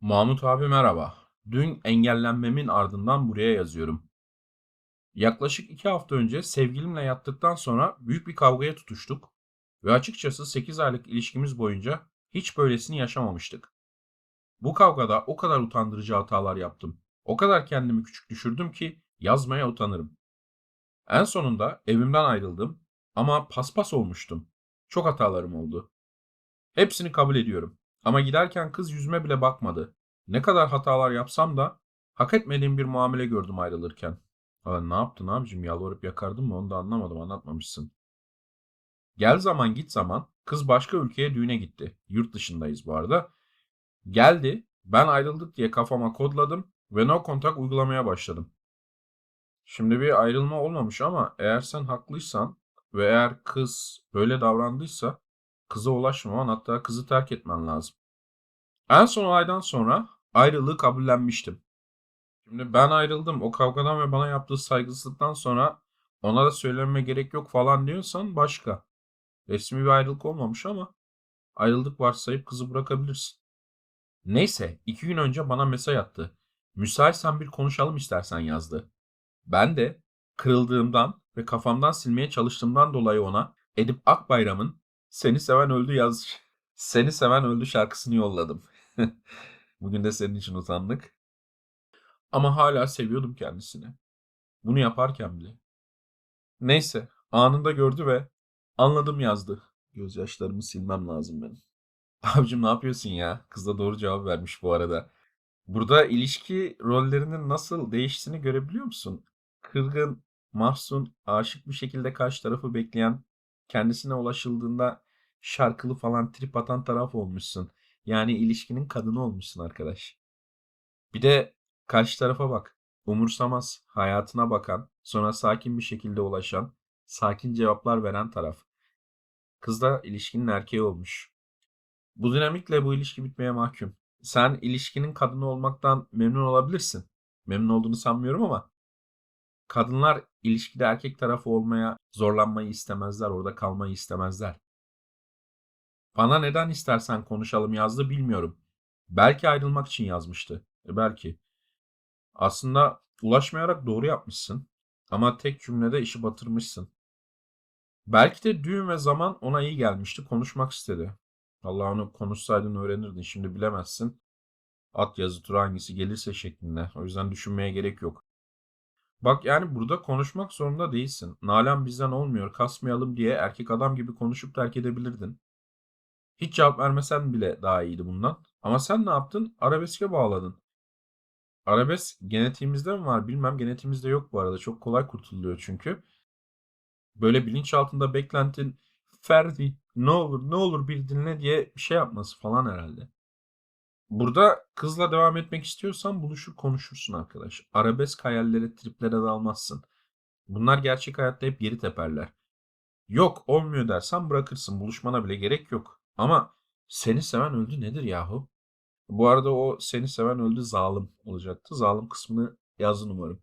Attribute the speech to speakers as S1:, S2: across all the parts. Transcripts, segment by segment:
S1: Mahmut abi merhaba. Dün engellenmemin ardından buraya yazıyorum. Yaklaşık iki hafta önce sevgilimle yattıktan sonra büyük bir kavgaya tutuştuk ve açıkçası 8 aylık ilişkimiz boyunca hiç böylesini yaşamamıştık. Bu kavgada o kadar utandırıcı hatalar yaptım. O kadar kendimi küçük düşürdüm ki yazmaya utanırım. En sonunda evimden ayrıldım ama paspas olmuştum. Çok hatalarım oldu. Hepsini kabul ediyorum. Ama giderken kız yüzüme bile bakmadı. Ne kadar hatalar yapsam da hak etmediğim bir muamele gördüm ayrılırken. Aa, ne yaptın abicim yalvarıp yakardın mı onu da anlamadım anlatmamışsın. Gel zaman git zaman kız başka ülkeye düğüne gitti. Yurt dışındayız bu arada. Geldi ben ayrıldık diye kafama kodladım ve no contact uygulamaya başladım. Şimdi bir ayrılma olmamış ama eğer sen haklıysan ve eğer kız böyle davrandıysa kıza ulaşmaman hatta kızı terk etmen lazım. En son aydan sonra ayrılığı kabullenmiştim. Şimdi ben ayrıldım o kavgadan ve bana yaptığı saygısızlıktan sonra ona da söylememe gerek yok falan diyorsan başka. Resmi bir ayrılık olmamış ama ayrıldık varsayıp kızı bırakabilirsin. Neyse iki gün önce bana mesaj attı. Müsaitsen bir konuşalım istersen yazdı. Ben de kırıldığımdan ve kafamdan silmeye çalıştığımdan dolayı ona Edip Akbayram'ın Seni Seven Öldü yaz Seni Seven Öldü şarkısını yolladım. Bugün de senin için utandık. Ama hala seviyordum kendisini. Bunu yaparken bile. Neyse, anında gördü ve anladım yazdı. Gözyaşlarımı silmem lazım benim. Abicim ne yapıyorsun ya? Kız da doğru cevap vermiş bu arada. Burada ilişki rollerinin nasıl değiştiğini görebiliyor musun? Kırgın, mahzun, aşık bir şekilde karşı tarafı bekleyen, kendisine ulaşıldığında şarkılı falan trip atan taraf olmuşsun. Yani ilişkinin kadını olmuşsun arkadaş. Bir de karşı tarafa bak. Umursamaz, hayatına bakan, sonra sakin bir şekilde ulaşan, sakin cevaplar veren taraf. Kız da ilişkinin erkeği olmuş. Bu dinamikle bu ilişki bitmeye mahkum. Sen ilişkinin kadını olmaktan memnun olabilirsin. Memnun olduğunu sanmıyorum ama kadınlar ilişkide erkek tarafı olmaya zorlanmayı istemezler, orada kalmayı istemezler. Bana neden istersen konuşalım yazdı bilmiyorum. Belki ayrılmak için yazmıştı. E belki. Aslında ulaşmayarak doğru yapmışsın. Ama tek cümlede işi batırmışsın. Belki de düğün ve zaman ona iyi gelmişti. Konuşmak istedi. Allah onu konuşsaydın öğrenirdin. Şimdi bilemezsin. At yazı tura hangisi gelirse şeklinde. O yüzden düşünmeye gerek yok. Bak yani burada konuşmak zorunda değilsin. Nalan bizden olmuyor kasmayalım diye erkek adam gibi konuşup terk edebilirdin. Hiç cevap vermesen bile daha iyiydi bundan. Ama sen ne yaptın? Arabeske bağladın. Arabesk genetiğimizde mi var bilmem. Genetiğimizde yok bu arada. Çok kolay kurtuluyor çünkü. Böyle bilinçaltında beklentin Ferdi ne olur ne olur bir dinle diye bir şey yapması falan herhalde. Burada kızla devam etmek istiyorsan buluşur konuşursun arkadaş. Arabesk hayallere, triplere dalmazsın. Bunlar gerçek hayatta hep geri teperler. Yok olmuyor dersen bırakırsın. Buluşmana bile gerek yok. Ama seni seven öldü nedir yahu? Bu arada o seni seven öldü zalim olacaktı. Zalim kısmını yazın umarım.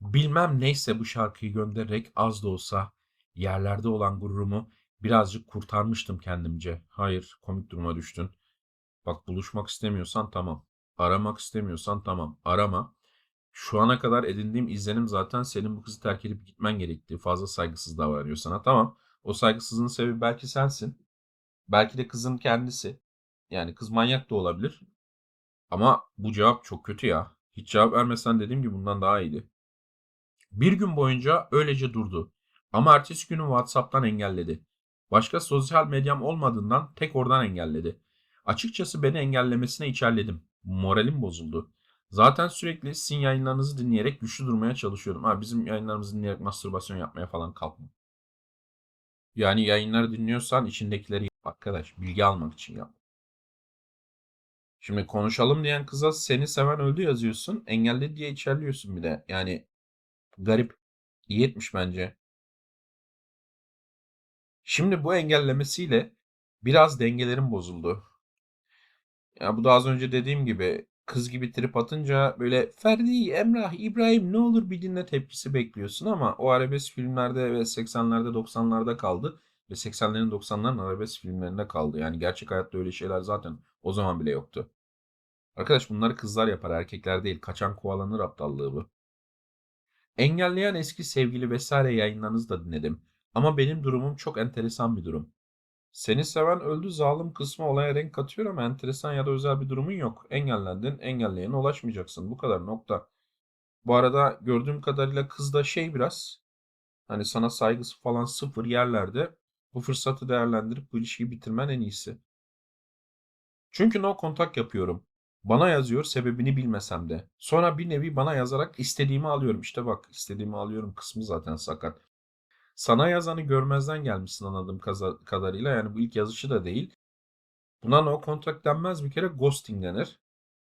S1: Bilmem neyse bu şarkıyı göndererek az da olsa yerlerde olan gururumu birazcık kurtarmıştım kendimce. Hayır komik duruma düştün. Bak buluşmak istemiyorsan tamam. Aramak istemiyorsan tamam. Arama. Şu ana kadar edindiğim izlenim zaten senin bu kızı terk edip gitmen gerektiği. Fazla saygısız davranıyor sana. Tamam. O saygısızlığın sebebi belki sensin. Belki de kızın kendisi. Yani kız manyak da olabilir. Ama bu cevap çok kötü ya. Hiç cevap vermesen dediğim gibi bundan daha iyiydi. Bir gün boyunca öylece durdu. Ama ertesi günü WhatsApp'tan engelledi. Başka sosyal medyam olmadığından tek oradan engelledi. Açıkçası beni engellemesine içerledim. Moralim bozuldu. Zaten sürekli sizin yayınlarınızı dinleyerek güçlü durmaya çalışıyordum. Ha bizim yayınlarımızı dinleyerek mastürbasyon yapmaya falan kalkma. Yani yayınları dinliyorsan içindekileri arkadaş. Bilgi almak için yap. Şimdi konuşalım diyen kıza seni seven öldü yazıyorsun. Engelledi diye içerliyorsun bir de. Yani garip. İyi etmiş bence. Şimdi bu engellemesiyle biraz dengelerim bozuldu. Ya bu da az önce dediğim gibi kız gibi trip atınca böyle Ferdi, Emrah, İbrahim ne olur bir dinle tepkisi bekliyorsun ama o arabesk filmlerde ve 80'lerde 90'larda kaldı ve 80'lerin 90'ların arabesk filmlerinde kaldı. Yani gerçek hayatta öyle şeyler zaten o zaman bile yoktu. Arkadaş bunları kızlar yapar, erkekler değil. Kaçan kovalanır aptallığı bu. Engelleyen eski sevgili vesaire yayınlarınızı da dinledim. Ama benim durumum çok enteresan bir durum. Seni seven öldü zalim kısmı olaya renk katıyor ama enteresan ya da özel bir durumun yok. Engellendin, engelleyene ulaşmayacaksın. Bu kadar nokta. Bu arada gördüğüm kadarıyla kız da şey biraz hani sana saygısı falan sıfır yerlerde bu fırsatı değerlendirip bu ilişkiyi bitirmen en iyisi. Çünkü no contact yapıyorum. Bana yazıyor sebebini bilmesem de. Sonra bir nevi bana yazarak istediğimi alıyorum. İşte bak istediğimi alıyorum kısmı zaten sakat. Sana yazanı görmezden gelmişsin anladığım kadarıyla. Yani bu ilk yazışı da değil. Buna no contact denmez bir kere ghosting denir.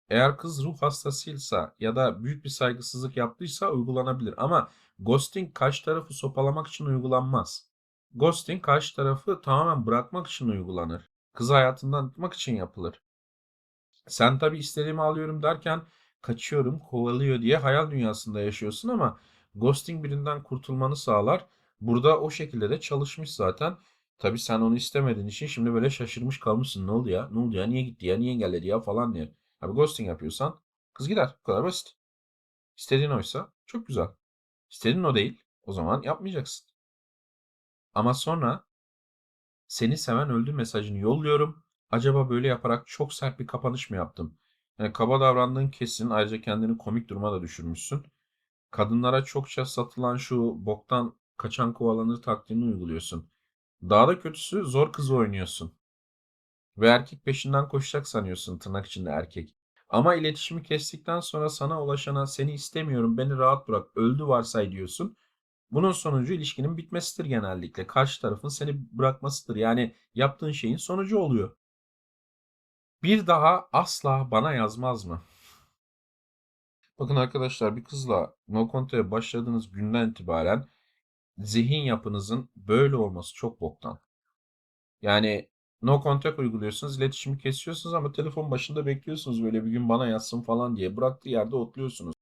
S1: Eğer kız ruh hastasıysa ya da büyük bir saygısızlık yaptıysa uygulanabilir. Ama ghosting karşı tarafı sopalamak için uygulanmaz. Ghosting karşı tarafı tamamen bırakmak için uygulanır. Kızı hayatından tutmak için yapılır. Sen tabii istediğimi alıyorum derken kaçıyorum, kovalıyor diye hayal dünyasında yaşıyorsun ama ghosting birinden kurtulmanı sağlar. Burada o şekilde de çalışmış zaten. Tabii sen onu istemediğin için şimdi böyle şaşırmış kalmışsın. Ne oldu ya? Ne oldu ya? Niye gitti ya? Niye engelledi ya? Falan diye. Abi ghosting yapıyorsan kız gider. Bu kadar basit. İstediğin oysa çok güzel. İstediğin o değil. O zaman yapmayacaksın. Ama sonra seni seven öldü mesajını yolluyorum. Acaba böyle yaparak çok sert bir kapanış mı yaptım? Yani kaba davrandığın kesin. Ayrıca kendini komik duruma da düşürmüşsün. Kadınlara çokça satılan şu boktan kaçan kovalanır taktiğini uyguluyorsun. Daha da kötüsü zor kızı oynuyorsun. Ve erkek peşinden koşacak sanıyorsun tırnak içinde erkek. Ama iletişimi kestikten sonra sana ulaşana seni istemiyorum beni rahat bırak öldü varsay diyorsun. Bunun sonucu ilişkinin bitmesidir genellikle. Karşı tarafın seni bırakmasıdır. Yani yaptığın şeyin sonucu oluyor. Bir daha asla bana yazmaz mı? Bakın arkadaşlar bir kızla no contact'e başladığınız günden itibaren zihin yapınızın böyle olması çok boktan. Yani no contact uyguluyorsunuz, iletişimi kesiyorsunuz ama telefon başında bekliyorsunuz böyle bir gün bana yazsın falan diye. Bıraktığı yerde otluyorsunuz.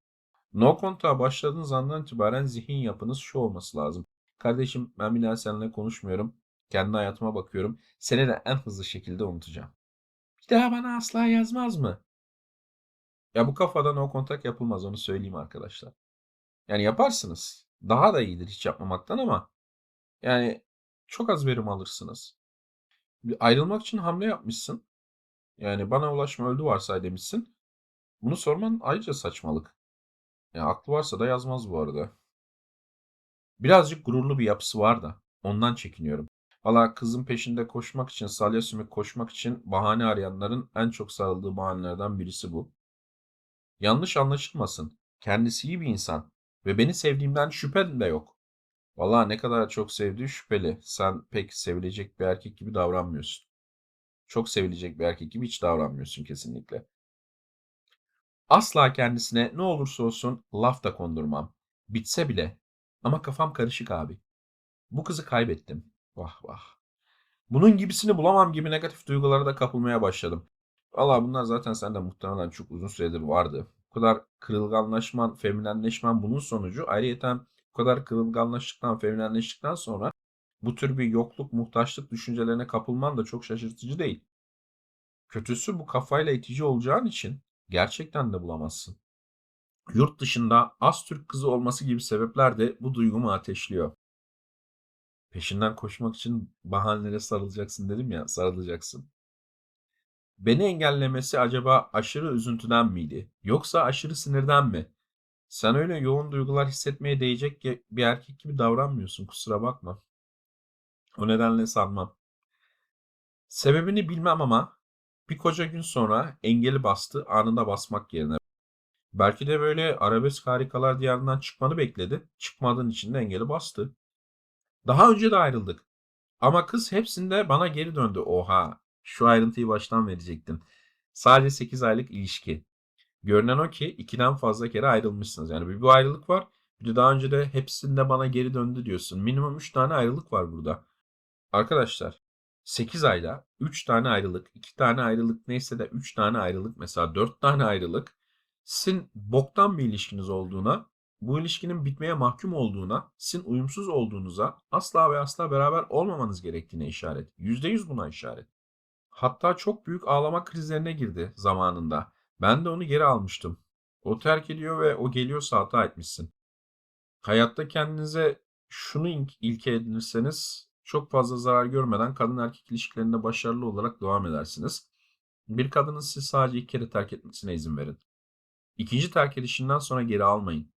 S1: No contact'a başladığınız andan itibaren zihin yapınız şu olması lazım. Kardeşim ben bir daha seninle konuşmuyorum. Kendi hayatıma bakıyorum. Seni de en hızlı şekilde unutacağım. Bir daha bana asla yazmaz mı? Ya bu kafada no contact yapılmaz onu söyleyeyim arkadaşlar. Yani yaparsınız. Daha da iyidir hiç yapmamaktan ama yani çok az verim alırsınız. Ayrılmak için hamle yapmışsın. Yani bana ulaşma öldü varsay demişsin. Bunu sorman ayrıca saçmalık. Ya aklı varsa da yazmaz bu arada. Birazcık gururlu bir yapısı var da ondan çekiniyorum. Valla kızın peşinde koşmak için, salya sümük koşmak için bahane arayanların en çok sarıldığı bahanelerden birisi bu. Yanlış anlaşılmasın. Kendisi iyi bir insan ve beni sevdiğimden şüphem de yok. Valla ne kadar çok sevdiği şüpheli. Sen pek sevilecek bir erkek gibi davranmıyorsun. Çok sevilecek bir erkek gibi hiç davranmıyorsun kesinlikle. Asla kendisine ne olursa olsun laf da kondurmam. Bitse bile. Ama kafam karışık abi. Bu kızı kaybettim. Vah vah. Bunun gibisini bulamam gibi negatif duygulara da kapılmaya başladım. Valla bunlar zaten sende muhtemelen çok uzun süredir vardı. Bu kadar kırılganlaşman, feminenleşmen bunun sonucu. Ayrıca bu kadar kırılganlaştıktan, feminenleştikten sonra bu tür bir yokluk, muhtaçlık düşüncelerine kapılman da çok şaşırtıcı değil. Kötüsü bu kafayla itici olacağın için gerçekten de bulamazsın. Yurt dışında az Türk kızı olması gibi sebepler de bu duygumu ateşliyor. Peşinden koşmak için bahanelere sarılacaksın dedim ya, sarılacaksın. Beni engellemesi acaba aşırı üzüntüden miydi? Yoksa aşırı sinirden mi? Sen öyle yoğun duygular hissetmeye değecek bir erkek gibi davranmıyorsun, kusura bakma. O nedenle sanmam. Sebebini bilmem ama bir koca gün sonra engeli bastı anında basmak yerine. Belki de böyle arabesk harikalar diyarından çıkmanı bekledi. Çıkmadığın için de engeli bastı. Daha önce de ayrıldık. Ama kız hepsinde bana geri döndü. Oha. Şu ayrıntıyı baştan verecektin. Sadece 8 aylık ilişki. Görünen o ki ikiden fazla kere ayrılmışsınız. Yani bir bu ayrılık var. Bir de daha önce de hepsinde bana geri döndü diyorsun. Minimum 3 tane ayrılık var burada. Arkadaşlar 8 ayda 3 tane ayrılık, 2 tane ayrılık neyse de 3 tane ayrılık mesela 4 tane ayrılık sizin boktan bir ilişkiniz olduğuna, bu ilişkinin bitmeye mahkum olduğuna, sizin uyumsuz olduğunuza, asla ve asla beraber olmamanız gerektiğine işaret. %100 buna işaret. Hatta çok büyük ağlama krizlerine girdi zamanında. Ben de onu geri almıştım. O terk ediyor ve o geliyorsa hata etmişsin. Hayatta kendinize şunu ilk- ilke edinirseniz çok fazla zarar görmeden kadın erkek ilişkilerinde başarılı olarak devam edersiniz. Bir kadının sizi sadece iki kere terk etmesine izin verin. İkinci terk edişinden sonra geri almayın.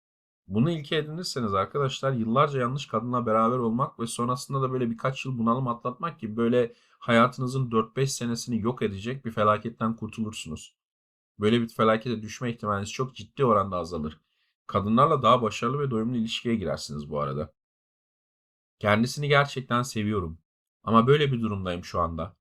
S1: Bunu ilke edinirseniz arkadaşlar yıllarca yanlış kadınla beraber olmak ve sonrasında da böyle birkaç yıl bunalım atlatmak gibi böyle hayatınızın 4-5 senesini yok edecek bir felaketten kurtulursunuz. Böyle bir felakete düşme ihtimaliniz çok ciddi oranda azalır. Kadınlarla daha başarılı ve doyumlu ilişkiye girersiniz bu arada. Kendisini gerçekten seviyorum. Ama böyle bir durumdayım şu anda.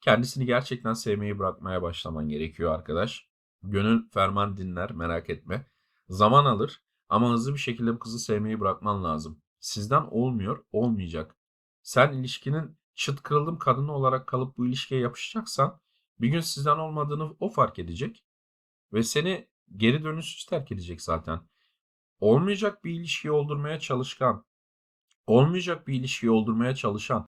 S1: Kendisini gerçekten sevmeyi bırakmaya başlaman gerekiyor arkadaş. Gönül ferman dinler merak etme. Zaman alır ama hızlı bir şekilde bu kızı sevmeyi bırakman lazım. Sizden olmuyor, olmayacak. Sen ilişkinin çıt kırıldım kadını olarak kalıp bu ilişkiye yapışacaksan bir gün sizden olmadığını o fark edecek ve seni geri dönüşsüz terk edecek zaten. Olmayacak bir ilişkiyi oldurmaya çalışkan, olmayacak bir ilişkiyi oldurmaya çalışan,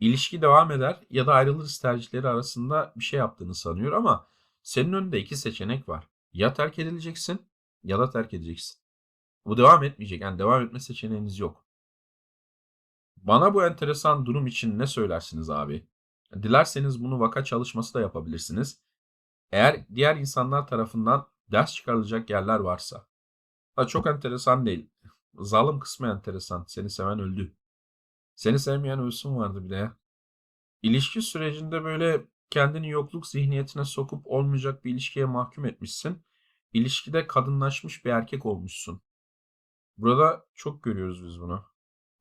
S1: ilişki devam eder ya da ayrılırız tercihleri arasında bir şey yaptığını sanıyor ama senin önünde iki seçenek var. Ya terk edileceksin ya da terk edeceksin. Bu devam etmeyecek. Yani devam etme seçeneğiniz yok. Bana bu enteresan durum için ne söylersiniz abi? Dilerseniz bunu vaka çalışması da yapabilirsiniz. Eğer diğer insanlar tarafından ders çıkarılacak yerler varsa. Ha çok enteresan değil. Zalim kısmı enteresan. Seni seven öldü. Seni sevmeyen ölsün vardı bir de ya. İlişki sürecinde böyle kendini yokluk zihniyetine sokup olmayacak bir ilişkiye mahkum etmişsin. İlişkide kadınlaşmış bir erkek olmuşsun. Burada çok görüyoruz biz bunu.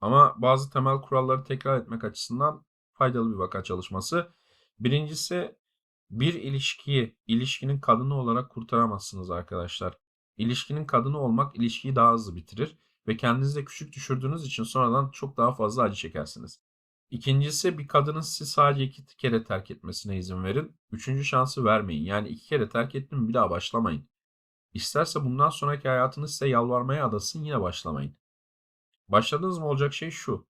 S1: Ama bazı temel kuralları tekrar etmek açısından faydalı bir vaka çalışması. Birincisi bir ilişkiyi ilişkinin kadını olarak kurtaramazsınız arkadaşlar. İlişkinin kadını olmak ilişkiyi daha hızlı bitirir ve kendinizi de küçük düşürdüğünüz için sonradan çok daha fazla acı çekersiniz. İkincisi bir kadının sizi sadece iki kere terk etmesine izin verin. Üçüncü şansı vermeyin. Yani iki kere terk ettin mi bir daha başlamayın. İsterse bundan sonraki hayatınız size yalvarmaya adasın yine başlamayın. Başladığınız mı olacak şey şu.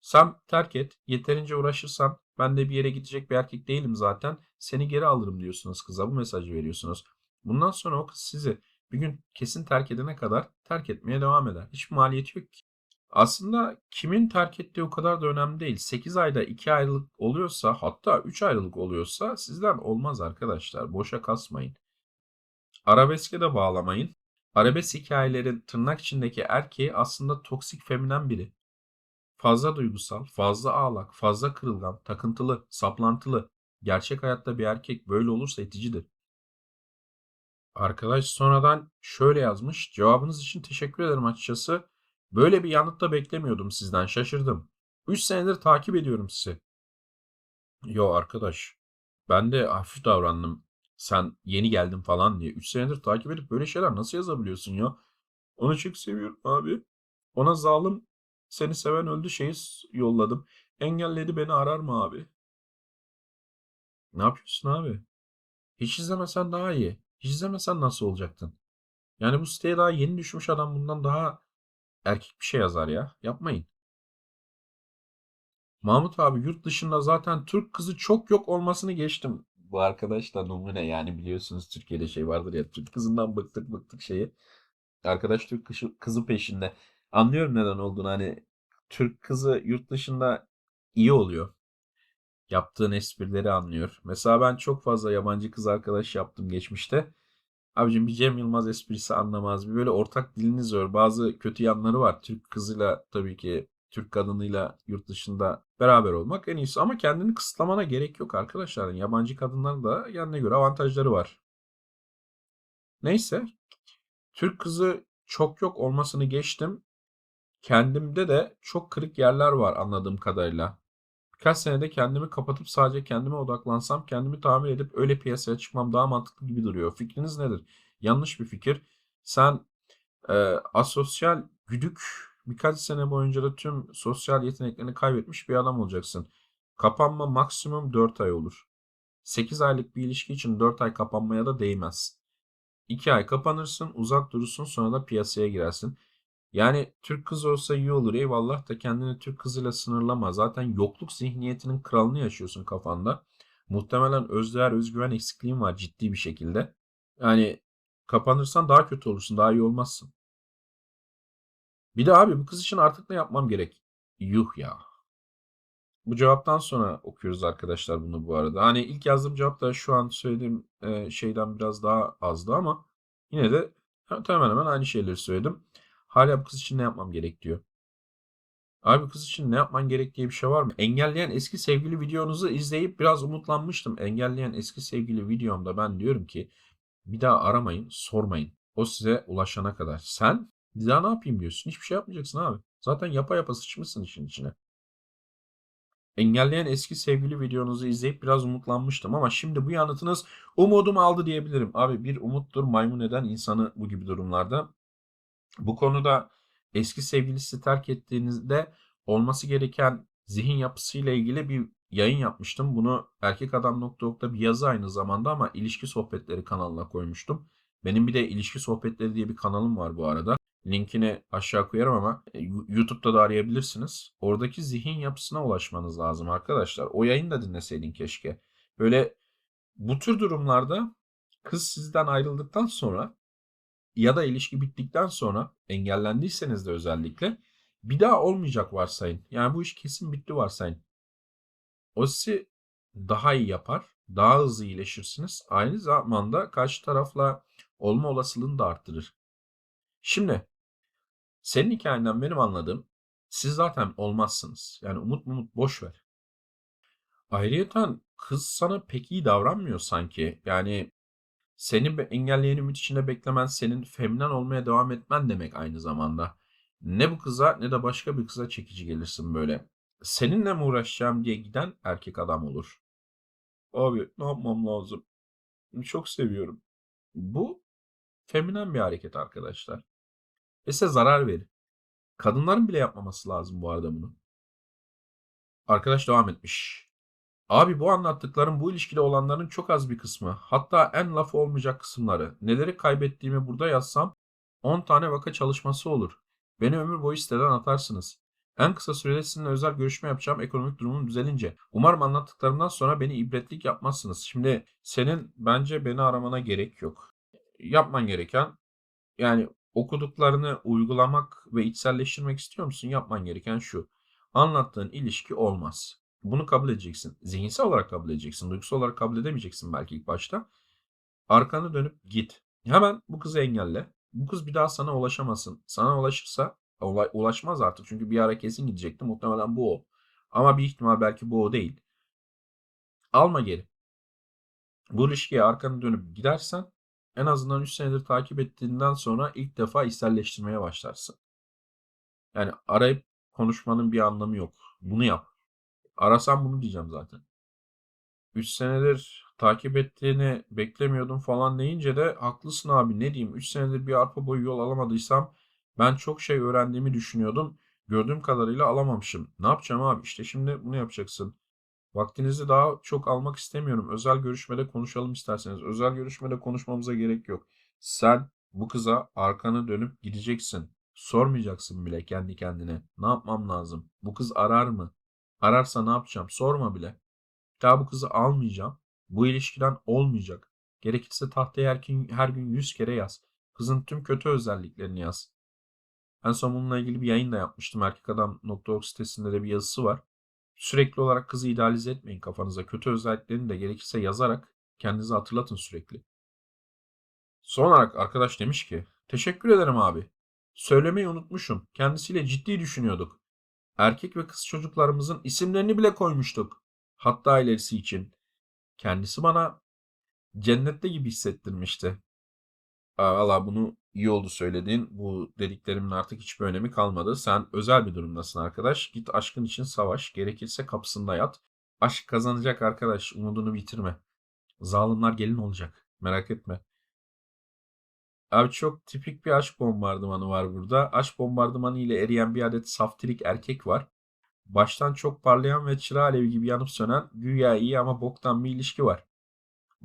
S1: Sen terk et, yeterince uğraşırsan ben de bir yere gidecek bir erkek değilim zaten. Seni geri alırım diyorsunuz kıza bu mesajı veriyorsunuz. Bundan sonra o kız sizi bir gün kesin terk edene kadar terk etmeye devam eder. Hiçbir maliyeti yok ki. Aslında kimin terk ettiği o kadar da önemli değil. 8 ayda 2 ayrılık oluyorsa hatta 3 ayrılık oluyorsa sizden olmaz arkadaşlar. Boşa kasmayın. Arabeske de bağlamayın. Arabesk hikayelerin tırnak içindeki erkeği aslında toksik feminen biri. Fazla duygusal, fazla ağlak, fazla kırılgan, takıntılı, saplantılı. Gerçek hayatta bir erkek böyle olursa iticidir. Arkadaş sonradan şöyle yazmış. Cevabınız için teşekkür ederim açıkçası. Böyle bir yanıt da beklemiyordum sizden. Şaşırdım. 3 senedir takip ediyorum sizi. Yo arkadaş. Ben de hafif davrandım. Sen yeni geldin falan diye. 3 senedir takip edip böyle şeyler nasıl yazabiliyorsun ya? Onu çok seviyorum abi. Ona zalim seni seven öldü şeyi yolladım. Engelledi beni arar mı abi? Ne yapıyorsun abi? Hiç izlemesen daha iyi. İzlemesen nasıl olacaktın? Yani bu siteye daha yeni düşmüş adam bundan daha erkek bir şey yazar ya. Yapmayın. Mahmut abi yurt dışında zaten Türk kızı çok yok olmasını geçtim. Bu arkadaş da numune yani biliyorsunuz Türkiye'de şey vardır ya Türk kızından bıktık bıktık şeyi. Arkadaş Türk kızı peşinde. Anlıyorum neden olduğunu hani Türk kızı yurt dışında iyi oluyor. Yaptığın esprileri anlıyor. Mesela ben çok fazla yabancı kız arkadaş yaptım geçmişte. Abicim bir Cem Yılmaz esprisi anlamaz. Bir böyle ortak diliniz var. Bazı kötü yanları var. Türk kızıyla tabii ki Türk kadınıyla yurt dışında beraber olmak en iyisi. Ama kendini kısıtlamana gerek yok arkadaşlar. Yabancı kadınların da kendine göre avantajları var. Neyse. Türk kızı çok yok olmasını geçtim. Kendimde de çok kırık yerler var anladığım kadarıyla. Birkaç senede kendimi kapatıp sadece kendime odaklansam, kendimi tamir edip öyle piyasaya çıkmam daha mantıklı gibi duruyor. Fikriniz nedir? Yanlış bir fikir. Sen e, asosyal, güdük, birkaç sene boyunca da tüm sosyal yeteneklerini kaybetmiş bir adam olacaksın. Kapanma maksimum 4 ay olur. 8 aylık bir ilişki için 4 ay kapanmaya da değmez. 2 ay kapanırsın, uzak durursun sonra da piyasaya girersin. Yani Türk kızı olsa iyi olur eyvallah da kendini Türk kızıyla sınırlama. Zaten yokluk zihniyetinin kralını yaşıyorsun kafanda. Muhtemelen özdeğer özgüven eksikliğin var ciddi bir şekilde. Yani kapanırsan daha kötü olursun. Daha iyi olmazsın. Bir de abi bu kız için artık ne yapmam gerek? Yuh ya. Bu cevaptan sonra okuyoruz arkadaşlar bunu bu arada. Hani ilk yazdığım cevap da şu an söylediğim e, şeyden biraz daha azdı ama yine de hemen hemen aynı şeyleri söyledim. Hala bu kız için ne yapmam gerek diyor. Abi kız için ne yapman gerek diye bir şey var mı? Engelleyen eski sevgili videonuzu izleyip biraz umutlanmıştım. Engelleyen eski sevgili videomda ben diyorum ki bir daha aramayın, sormayın. O size ulaşana kadar. Sen bir daha ne yapayım diyorsun. Hiçbir şey yapmayacaksın abi. Zaten yapa yapa sıçmışsın işin içine. Engelleyen eski sevgili videonuzu izleyip biraz umutlanmıştım ama şimdi bu yanıtınız umudumu aldı diyebilirim. Abi bir umuttur maymun eden insanı bu gibi durumlarda. Bu konuda eski sevgilisi terk ettiğinizde olması gereken zihin yapısıyla ilgili bir yayın yapmıştım. Bunu erkekadam.org'da bir yazı aynı zamanda ama ilişki sohbetleri kanalına koymuştum. Benim bir de ilişki sohbetleri diye bir kanalım var bu arada. Linkini aşağı koyarım ama e, YouTube'da da arayabilirsiniz. Oradaki zihin yapısına ulaşmanız lazım arkadaşlar. O yayını da dinleseydin keşke. Böyle bu tür durumlarda kız sizden ayrıldıktan sonra ya da ilişki bittikten sonra engellendiyseniz de özellikle bir daha olmayacak varsayın. Yani bu iş kesin bitti varsayın. O sizi daha iyi yapar, daha hızlı iyileşirsiniz. Aynı zamanda karşı tarafla olma olasılığını da arttırır. Şimdi senin hikayenden benim anladığım siz zaten olmazsınız. Yani umut umut boş ver. Ayrıyeten kız sana pek iyi davranmıyor sanki. Yani seni engelleyen ümit içinde beklemen senin feminen olmaya devam etmen demek aynı zamanda. Ne bu kıza ne de başka bir kıza çekici gelirsin böyle. Seninle mi uğraşacağım diye giden erkek adam olur. Abi ne yapmam lazım? Çok seviyorum. Bu feminen bir hareket arkadaşlar. Ve size zarar verir. Kadınların bile yapmaması lazım bu arada bunu. Arkadaş devam etmiş. Abi bu anlattıklarım bu ilişkide olanların çok az bir kısmı. Hatta en lafı olmayacak kısımları. Neleri kaybettiğimi burada yazsam 10 tane vaka çalışması olur. Beni ömür boyu siteden atarsınız. En kısa sürede sizinle özel görüşme yapacağım ekonomik durumum düzelince. Umarım anlattıklarımdan sonra beni ibretlik yapmazsınız. Şimdi senin bence beni aramana gerek yok. Yapman gereken yani okuduklarını uygulamak ve içselleştirmek istiyor musun? Yapman gereken şu. Anlattığın ilişki olmaz. Bunu kabul edeceksin. Zihinsel olarak kabul edeceksin. Duygusal olarak kabul edemeyeceksin belki ilk başta. Arkanı dönüp git. Hemen bu kızı engelle. Bu kız bir daha sana ulaşamasın. Sana ulaşırsa ulaşmaz artık. Çünkü bir ara kesin gidecekti. Muhtemelen bu o. Ama bir ihtimal belki bu o değil. Alma geri. Bu ilişkiye arkanı dönüp gidersen en azından 3 senedir takip ettiğinden sonra ilk defa içselleştirmeye başlarsın. Yani arayıp konuşmanın bir anlamı yok. Bunu yap. Arasam bunu diyeceğim zaten. 3 senedir takip ettiğini beklemiyordum falan deyince de haklısın abi ne diyeyim 3 senedir bir arpa boyu yol alamadıysam ben çok şey öğrendiğimi düşünüyordum. Gördüğüm kadarıyla alamamışım. Ne yapacağım abi? İşte şimdi bunu yapacaksın. Vaktinizi daha çok almak istemiyorum. Özel görüşmede konuşalım isterseniz. Özel görüşmede konuşmamıza gerek yok. Sen bu kıza arkanı dönüp gideceksin. Sormayacaksın bile kendi kendine. Ne yapmam lazım? Bu kız arar mı? Ararsa ne yapacağım? Sorma bile. Daha bu kızı almayacağım. Bu ilişkiden olmayacak. Gerekirse tahtaya her gün, her gün 100 kere yaz. Kızın tüm kötü özelliklerini yaz. En son bununla ilgili bir yayın da yapmıştım. Erkekadam.org sitesinde de bir yazısı var. Sürekli olarak kızı idealize etmeyin kafanıza. Kötü özelliklerini de gerekirse yazarak kendinizi hatırlatın sürekli. Son olarak arkadaş demiş ki Teşekkür ederim abi. Söylemeyi unutmuşum. Kendisiyle ciddi düşünüyorduk. Erkek ve kız çocuklarımızın isimlerini bile koymuştuk. Hatta ilerisi için. Kendisi bana cennette gibi hissettirmişti. Valla bunu iyi oldu söylediğin. Bu dediklerimin artık hiçbir önemi kalmadı. Sen özel bir durumdasın arkadaş. Git aşkın için savaş. Gerekirse kapısında yat. Aşk kazanacak arkadaş. Umudunu bitirme. Zalimler gelin olacak. Merak etme. Abi çok tipik bir aşk bombardımanı var burada. Aşk bombardımanı ile eriyen bir adet saftirik erkek var. Baştan çok parlayan ve çıra alevi gibi yanıp sönen güya iyi ama boktan bir ilişki var.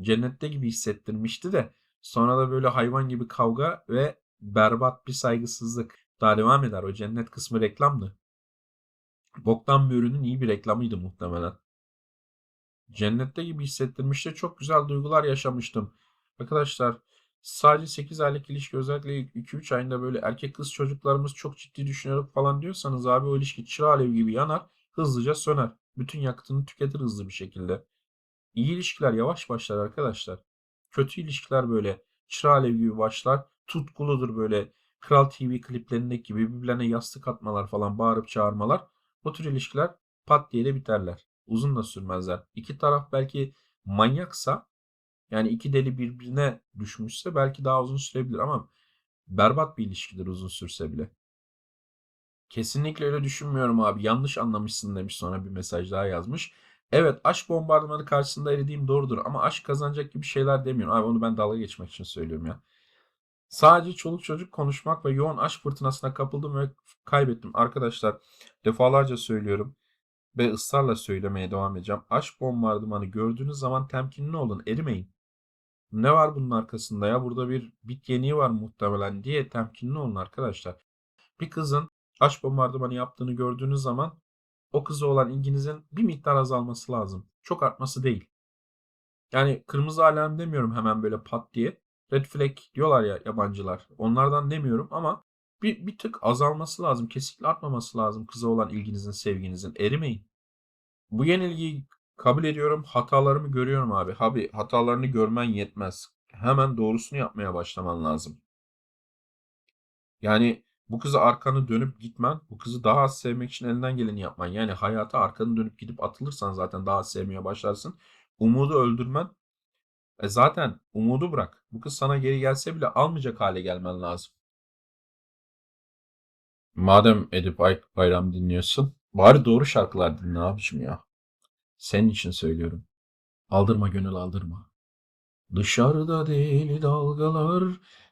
S1: Cennette gibi hissettirmişti de sonra da böyle hayvan gibi kavga ve berbat bir saygısızlık. Daha devam eder. O cennet kısmı reklamdı. Boktan bir ürünün iyi bir reklamıydı muhtemelen. Cennette gibi hissettirmişti. Çok güzel duygular yaşamıştım. Arkadaşlar sadece 8 aylık ilişki özellikle ilk 2-3 ayında böyle erkek kız çocuklarımız çok ciddi düşünüyorum falan diyorsanız abi o ilişki çıra alev gibi yanar hızlıca söner. Bütün yakıtını tüketir hızlı bir şekilde. İyi ilişkiler yavaş başlar arkadaşlar. Kötü ilişkiler böyle çıra alev gibi başlar. Tutkuludur böyle Kral TV kliplerindeki gibi birbirlerine yastık atmalar falan bağırıp çağırmalar. Bu tür ilişkiler pat diye de biterler. Uzun da sürmezler. İki taraf belki manyaksa yani iki deli birbirine düşmüşse belki daha uzun sürebilir ama berbat bir ilişkidir uzun sürse bile. Kesinlikle öyle düşünmüyorum abi. Yanlış anlamışsın demiş sonra bir mesaj daha yazmış. Evet aşk bombardımanı karşısında eridiğim doğrudur ama aşk kazanacak gibi şeyler demiyorum. Abi onu ben dalga geçmek için söylüyorum ya. Sadece çoluk çocuk konuşmak ve yoğun aşk fırtınasına kapıldım ve kaybettim. Arkadaşlar defalarca söylüyorum ve ısrarla söylemeye devam edeceğim. Aşk bombardımanı gördüğünüz zaman temkinli olun, erimeyin. Ne var bunun arkasında ya? Burada bir bit yeniği var muhtemelen diye temkinli olun arkadaşlar. Bir kızın aşk bombardımanı yaptığını gördüğünüz zaman o kıza olan ilginizin bir miktar azalması lazım. Çok artması değil. Yani kırmızı alarm demiyorum hemen böyle pat diye. Red flag diyorlar ya yabancılar. Onlardan demiyorum ama bir, bir tık azalması lazım. Kesinlikle artmaması lazım kıza olan ilginizin, sevginizin. Erimeyin. Bu yenilgiyi kabul ediyorum. Hatalarımı görüyorum abi. Abi hatalarını görmen yetmez. Hemen doğrusunu yapmaya başlaman lazım. Yani bu kızı arkanı dönüp gitmen, bu kızı daha az sevmek için elinden geleni yapman. Yani hayata arkanı dönüp gidip atılırsan zaten daha az sevmeye başlarsın. Umudu öldürmen. E zaten umudu bırak. Bu kız sana geri gelse bile almayacak hale gelmen lazım. Madem Edip Bayram dinliyorsun, bari doğru şarkılar dinle abicim ya. Senin için söylüyorum. Aldırma gönül aldırma. Dışarıda deli dalgalar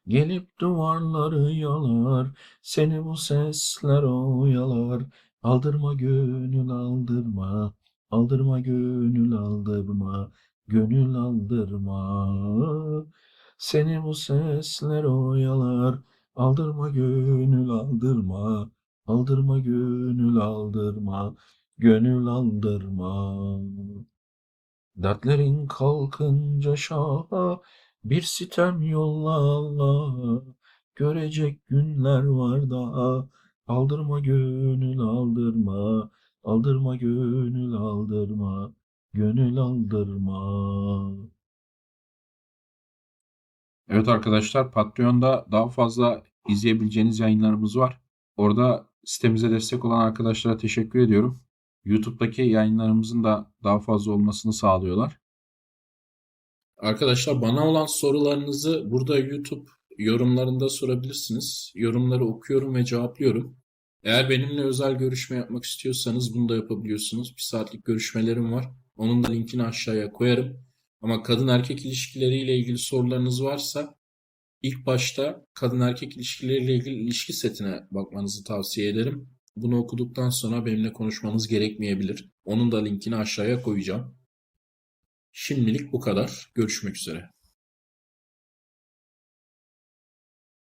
S1: gelip duvarları yalar. Seni bu sesler oyalar. Aldırma gönül aldırma. Aldırma gönül aldırma. Gönül aldırma. Seni bu sesler oyalar. Aldırma gönül aldırma. Aldırma gönül aldırma. Gönül aldırma. Dertlerin kalkınca şaha bir sitem yolla Allah. Görecek günler var daha. Aldırma gönül aldırma. Aldırma gönül aldırma. Gönül aldırma. Evet arkadaşlar Patreon'da daha fazla izleyebileceğiniz yayınlarımız var. Orada sitemize destek olan arkadaşlara teşekkür ediyorum. YouTube'daki yayınlarımızın da daha fazla olmasını sağlıyorlar. Arkadaşlar bana olan sorularınızı burada YouTube yorumlarında sorabilirsiniz. Yorumları okuyorum ve cevaplıyorum. Eğer benimle özel görüşme yapmak istiyorsanız bunu da yapabiliyorsunuz. Bir saatlik görüşmelerim var. Onun da linkini aşağıya koyarım. Ama kadın erkek ilişkileriyle ilgili sorularınız varsa ilk başta kadın erkek ilişkileriyle ilgili ilişki setine bakmanızı tavsiye ederim. Bunu okuduktan sonra benimle konuşmanız gerekmeyebilir. Onun da linkini aşağıya koyacağım. Şimdilik bu kadar. Görüşmek üzere.